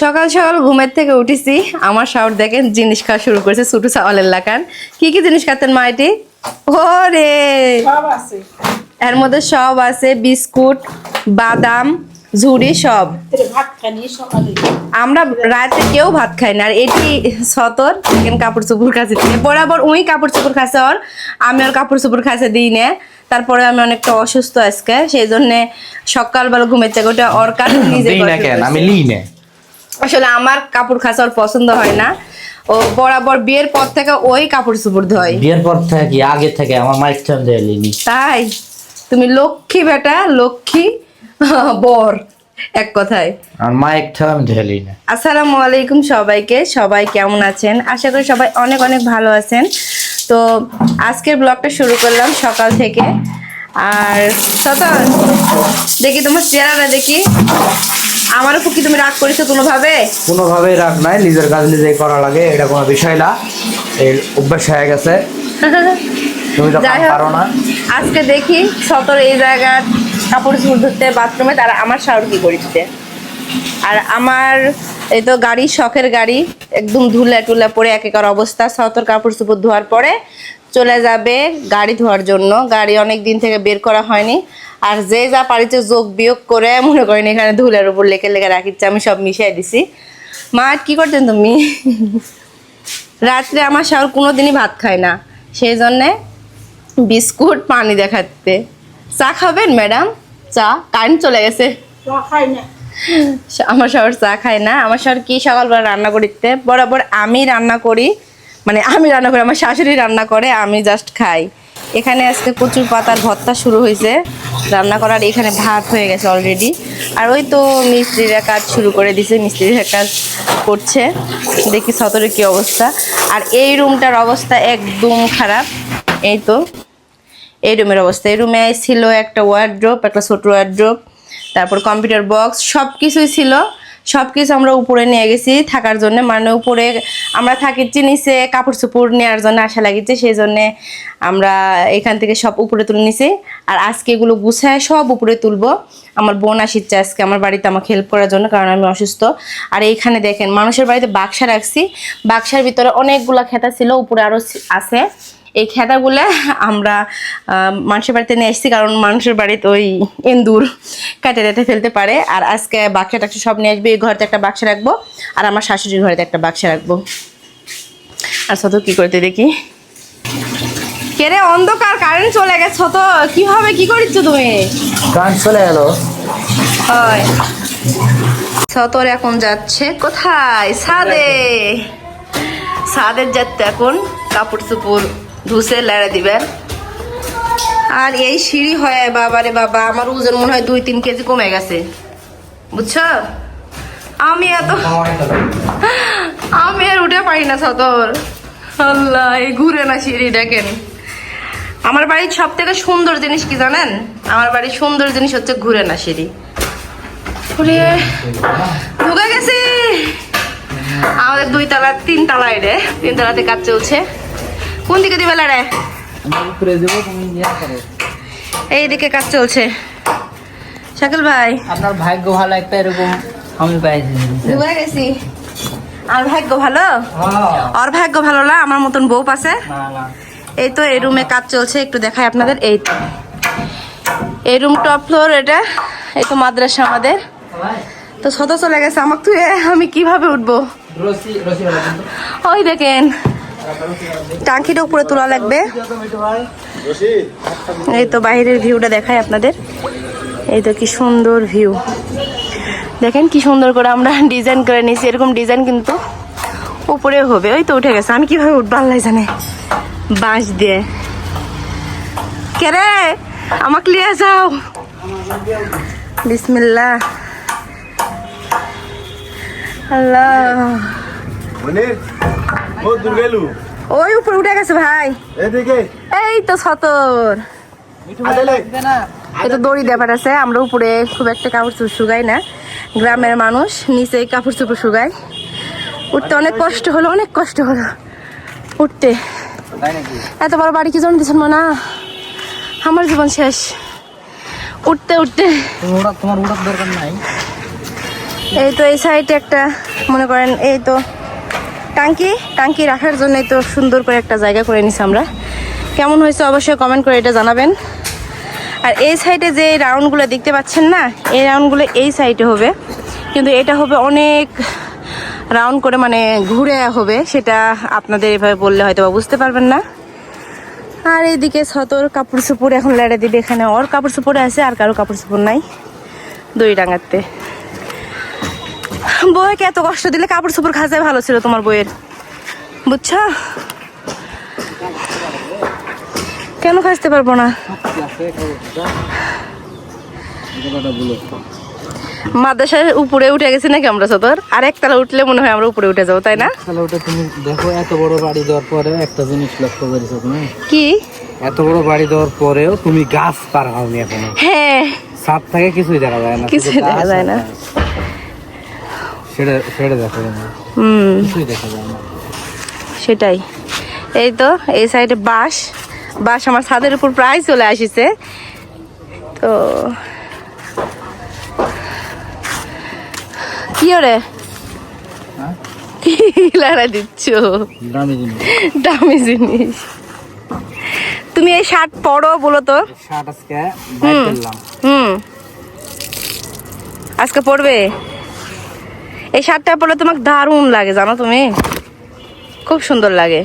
সকাল সকাল ঘুমের থেকে উঠেছি আমার শাওর দেখেন জিনিস খাওয়া শুরু করেছে ছোটো চাওয়ালের লাকান। কি কি জিনিস খাতেন মা এটি? ওরে! এর মধ্যে সব আছে বিস্কুট বাদাম ঝুড়ি সব। ভাত খানি আমরা রাতে কেউ ভাত খাই না আর এটি সতর দেখেন কাপড় চোপড় কাছে দিয়ে বরাবর উই কাপড় চোপড় খাচ্ছে ওর আমি ওর কাপড় চোপড় খাইছে দিই না। তারপরে আমি অনেকটা অসুস্থ আজকে সেই জন্য সকালবেলা ঘুমের থেকে ওটা ওর কাছে নিজে। আমি লিই না। আসলে আমার কাপড় খাঁচা ওর পছন্দ হয় না। ও বরাবর বিয়ের পর থেকে ওই কাপড় চোপড় ধয়। বিয়ের পর থেকে কি আগে থেকে আমার মাইক দিয়ে লিনি তাই? তুমি লক্ষ্মী বেটা লক্ষ্মী বর এক কথায়। আর মাইক লিই না আসসালামু আলাইকুম সবাইকে সবাই কেমন আছেন? আশা করি সবাই অনেক অনেক ভালো আছেন। তো আজকের ব্লগটা শুরু করলাম সকাল থেকে। আর সতন দেখি তোমার চেহারাটা দেখি। আমার উপর কি তুমি রাগ করেছ কোনোভাবে? কোনোভাবেই রাগ নাই নিজের কাজ নিজেই করা লাগে এটা কোনো বিষয় না। এই অভ্যাস হয়ে গেছে। তুমি হোক, পারো না। আজকে দেখি সতর এই জায়গার কাপড় চুপড় ধরতে বাথরুমে তারা আমার শাওর কি করিতে আর আমার এই তো গাড়ি শখের গাড়ি একদম ধুলা টুলা পরে এক একার অবস্থা। সতর কাপড় চুপড় ধোয়ার পরে চলে যাবে গাড়ি ধোয়ার জন্য। গাড়ি অনেক দিন থেকে বের করা হয়নি। আর যে যা পারিতে যোগ বিয়োগ করে মনে করেন এখানে ধুলার উপর লেখে লেখে রাখিচ্ছে আমি সব মিশিয়ে দিছি। মা কি করতেন তুমি? রাত্রে আমার শাওর কোনো দিনই ভাত খায় না। সেই জন্যে বিস্কুট পানি দেখাতে। চা খাবেন ম্যাডাম? চা? কারেন্ট চলে গেছে। আমার শহর চা খায় না। আমার শহর কি সকালবেলা রান্না করিতে? বরাবর আমি রান্না করি। মানে আমি রান্না করি আমার শাশুড়ি রান্না করে আমি জাস্ট খাই। এখানে আজকে কচুর পাতার ভর্তা শুরু হয়েছে। রান্না করার এখানে ভাত হয়ে গেছে অলরেডি আর ওই তো মিস্ত্রিরা কাজ শুরু করে দিছে মিস্ত্রিরা কাজ করছে। দেখি সতরের কি অবস্থা। আর এই রুমটার অবস্থা একদম খারাপ। এই তো, এই রুমের অবস্থা। এই রুমে ছিল একটা ওয়ার্ড্রোপ একটা ছোট ওয়ার্ড্রোপ তারপর কম্পিউটার বক্স সব কিছুই ছিল। সব কিছু আমরা উপরে নিয়ে গেছি থাকার জন্য। মানে উপরে আমরা থাকিছি নিচে কাপড় চোপড় নেওয়ার জন্য আশা লাগিছে সেই জন্যে আমরা এখান থেকে সব উপরে তুলে নিছি। আর আজকে এগুলো গুছায় সব উপরে তুলবো। আমার বোন আসিচ্ছে আজকে আমার বাড়িতে আমাকে হেল্প করার জন্য কারণ আমি অসুস্থ। আর এইখানে দেখেন মানুষের বাড়িতে বাক্সা রাখছি। বাক্সার ভিতরে অনেকগুলা খেতা ছিল, উপরে আরও আছে। এই খেতাগুলো আমরা মানুষের বাড়িতে নিয়ে এসেছি কারণ মানুষের বাড়িতে ওই এন্দুর কাটে রেটে ফেলতে পারে। আর আজকে বাক্সা টাক্সা সব নিয়ে আসবে এই ঘরেতে একটা বাক্সা রাখব আর আমার শাশুড়ির ঘরেতে একটা বাক্সা রাখব। আর শত কি করতে দেখি? কেরে অন্ধকার কারেন্ট চলে গেছে তো কীভাবে কি করিচ্ছ তুমি? গান চলে গেল। হয় সতর এখন যাচ্ছে কোথায়? সাদে। সাদের যাচ্ছে এখন কাপড় চোপড় ধুসে লেড়ে দিবেন আর এই সিঁড়ি হয় বাবারে বাবা, আমার ওজন মনে হয় দুই তিন কেজি কমে গেছে। বুঝছ? আমি এত আমি আর উঠে পারি না সতর আল্লাহ, এই ঘুরে না সিঁড়ি দেখেন। আমার বাড়ির সব থেকে সুন্দর জিনিস কি জানেন? আমার বাড়ির সুন্দর জিনিস হচ্ছে ঘুরে না সিঁড়ি। ওরে ঢুকে গেছি। আমাদের দুই তলা, তিন তলায় রে, তিন তালাতে কাজ চলছে। কোন দিকে দিবে রে। এইদিকে কাজ চলছে। শাকিল ভাই। আপনার ভাগ্য ভালো একটা এরকম আমি পাইছি। ঢুকে গেছি। আর ভাগ্য ভালো? আর ভাগ্য ভালো না আমার মতন বউ পাশে? না না। এই তো এই রুমে কাজ চলছে একটু দেখাই আপনাদের। এই তো এই রুম টপ ফ্লোর এটা এই তো মাদ্রাসা আমাদের। তো শত চলে গেছে আমাকে তুই আমি কীভাবে উঠবো? রসি রসি ওই দেখেন। টাঙ্কিটা উপরে তোলা লাগবে। এই তো বাইরের ভিউটা দেখায় আপনাদের। এই তো কি সুন্দর ভিউ। দেখেন কি সুন্দর করে আমরা ডিজাইন করে নিয়েছি। এরকম ডিজাইন কিন্তু উপরে হবে। ওই তো উঠে গেছে। আমি কীভাবে উঠবো আল্লাহ জানে। বাঁশ দিয়ে। কে রে? আমাকে নিয়ে যাও। বিসমিল্লা আল্লাহ। ওই উপরে উঠে গেছে ভাই। এই তো সতর। এটা দড়ি ব্যাপার আছে আমরা উপরে খুব একটা কাপড় চোপড় শুকাই না। গ্রামের মানুষ নিচে কাপড় চোপড় শুকাই উঠতে অনেক কষ্ট হলো অনেক কষ্ট হলো। উঠতে। এত বড় বাড়ি কি জন্য দিচ্ছেন না আমার জীবন শেষ। উঠতে উঠতে। তোমার দরকার নাই। এই তো এই সাইডে একটা মনে করেন এই তো টাঙ্কি টাঙ্কি রাখার জন্য তো সুন্দর করে একটা জায়গা করে নিছি আমরা। কেমন হয়েছে অবশ্যই কমেন্ট করে এটা জানাবেন। আর এই সাইডে যে রাউন্ডগুলো দেখতে পাচ্ছেন না, এই রাউন্ডগুলো এই সাইডে হবে। কিন্তু এটা হবে অনেক রাউন্ড করে মানে ঘুরে হবে, সেটা আপনাদের এভাবে বললে হয়তো বুঝতে পারবেন না। আর এইদিকে সতর কাপড় চোপড় এখন লেড়ে দিবে এখানে। ওর কাপড় চোপড়ে আছে, আর কারও কাপড় চোপড় নাই। দই ডাঙাতে। বউকে এত কষ্ট দিলে কাপড় চোপড় খাঁচায় ভালো ছিল তোমার বইয়ের বুঝছ? কেন খাসতে পারব না? মাদ্রাসার উপরে উঠে গেছি নাকি আমরা সদর আর একতলা উঠলে মনে হয় আমরা উপরে উঠে যাব তাই না? ওটা তুমি দেখো এত বড় বাড়ি দেওয়ার পরে একটা জিনিস লক্ষ্য করেছ তুমি কি? এত বড় বাড়ি দেওয়ার পরেও তুমি গাছ পার হওনি এখনও। হ্যাঁ। সাপ থেকে কিছুই দেখা যায় না কিছুই দেখা যায় না। গাছ। সেটা সেটা দেখা যায় না। হুম। দেখা যায় না। সেটাই। এই তো এই সাইডে বাঁশ। বাঁশ আমার ছাদের উপর প্রায় চলে আসিছে। তো কি রে হ্যাঁ? কি লাড়া দিচ্ছ? দামি জিনিস। তুমি এই শার্ট পরো বলো তো। শার্ট আজকে হুম আজকে পড়বে এই শার্টটা পরলে তোমাকে দারুণ লাগে জানো তুমি? খুব সুন্দর লাগে।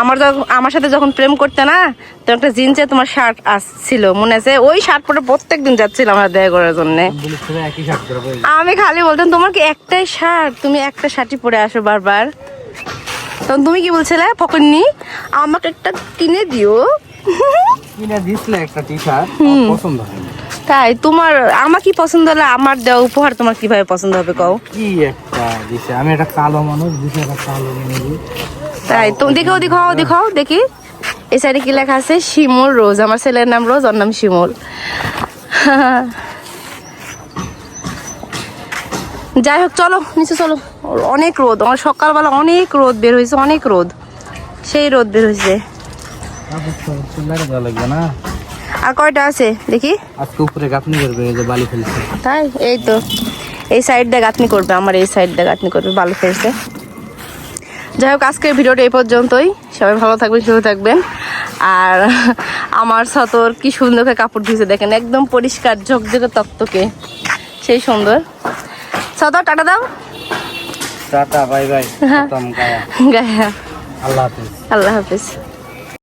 আমার যখন আমার সাথে যখন প্রেম করতে না তো একটা জিন্সে তোমার শার্ট আসছিল মনে আছে? ওই শার্ট পরে প্রত্যেক দিন যাচ্ছিলাম আমরা দেখা করার জন্য। আমি খালি বলতাম তোমার কি একটাই শার্ট? তুমি একটা শার্টই পরে আসো বারবার। তখন তুমি কি বলছিলে ফকন্নি আমাকে একটা কিনে দিও। কিনে দিছিলে একটা টি শার্ট পছন্দ হয়নি। তাই তোমার আমার কি পছন্দ হলে আমার দেওয়া উপহার তোমার কীভাবে পছন্দ হবে কও? কি একটা দিছে আমি একটা কালো মানুষ দিছে একটা কালো মানুষ। তাই তুমি দেখাও দেখাও দেখাও দেখি। এই সাইডে কি লেখা আছে? শিমুল রোজ। আমার ছেলের নাম রোজ ওর নাম শিমুল। যাই হোক চলো নিচে চলো। অনেক রোদ আমার সকালবেলা অনেক রোদ বের হয়েছে অনেক রোদ। সেই রোদ বের হয়েছে। লাগবে না? আর কয়টা আছে? দেখি। আজকে উপরে গাঁথনি করবে এই যে বালি ফেলছে। তাই? এই তো। এই সাইড দিয়ে গাঁথনি করবে আমার এই সাইড দিয়ে গাঁথনি করবে ভালো ফেলছে। যাই হোক আজকের ভিডিওটা এই পর্যন্তই। সবাই ভালো থাকবেন সুস্থ থাকবেন। আর আমার সতর কি সুন্দর করে কাপড় ধুয়েছে দেখেন একদম পরিষ্কার ঝকঝকে তক্তকে। সেই সুন্দর। সতর টাটা দাও। Tata bye bye. গায়া। গায়া। আল্লাহ হাফিজ। আল্লাহ হাফিজ।